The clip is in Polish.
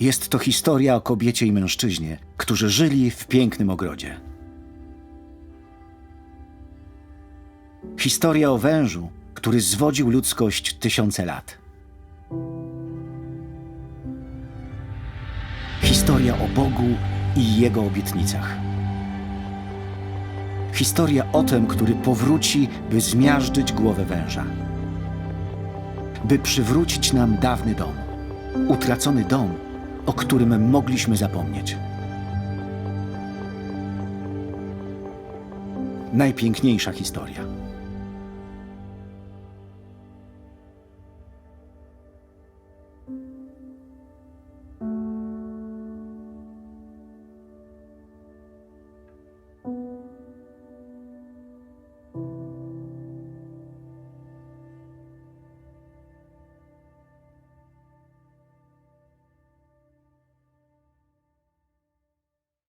Jest to historia o kobiecie i mężczyźnie, którzy żyli w pięknym ogrodzie. Historia o wężu, który zwodził ludzkość tysiące lat. Historia o Bogu i Jego obietnicach. Historia o tym, który powróci, by zmiażdżyć głowę węża. By przywrócić nam dawny dom. Utracony dom, o którym mogliśmy zapomnieć. Najpiękniejsza historia.